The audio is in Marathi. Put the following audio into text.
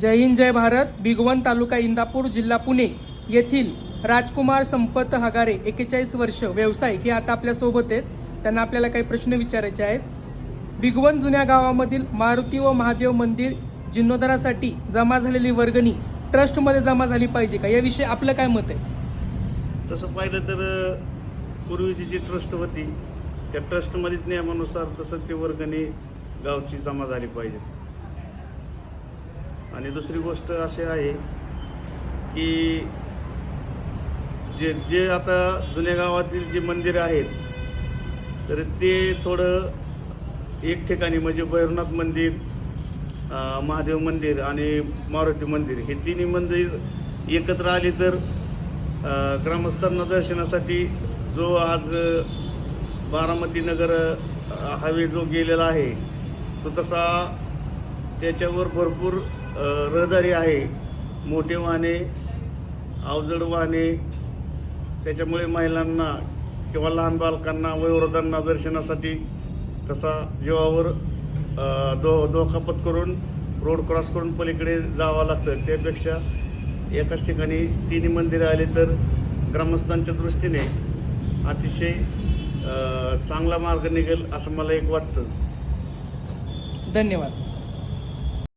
जय हिंद जय भारत. भिगवन तालुका इंदापूर जिल्हा पुणे येथील राजकुमार संपत हगारे एकेचाळीस वर्ष व्यावसायिक हे आता आपल्यासोबत आहेत. त्यांना आपल्याला काही प्रश्न विचारायचे आहेत. भिगवन जुन्या गावामधील मारुती व महादेव मंदिर जीर्णोद्धारासाठी जमा झालेली वर्गणी ट्रस्टमध्ये जमा झाली पाहिजे का? याविषयी आपलं काय मत आहे? तसं पाहिलं तर पूर्वीची जी ट्रस्ट होती त्या ट्रस्टमध्येच नियमानुसार तसं ती वर्गणी गावची जमा झाली पाहिजे. आणि दुसरी गोष्ट अशी आहे की जे जे आता जुन्या गावातील जी मंदिरं आहेत तर ते थोडं एक ठिकाणी म्हणजे भैरवनाथ मंदिर महादेव मंदिर आणि मारुती मंदिर हे तिन्ही मंदिर एकत्र आली तर ग्रामस्थांना दर्शनासाठी जो आज बारामती नगर हवे जो गेलेला आहे तो तसा त्याच्यावर भरपूर रहदारी आहे. मोठे वाहने अवजड वाहने त्याच्यामुळे महिलांना किंवा लहान बालकांना वयोवृद्धांना दर्शनासाठी तसा जीवावर दो दोखापत करून रोड क्रॉस करून पलीकडे जावं लागतं. त्यापेक्षा एकाच ठिकाणी तिन्ही मंदिरं आली तर ग्रामस्थांच्या दृष्टीने अतिशय चांगला मार्ग निघेल असं मला एक वाटतं. धन्यवाद.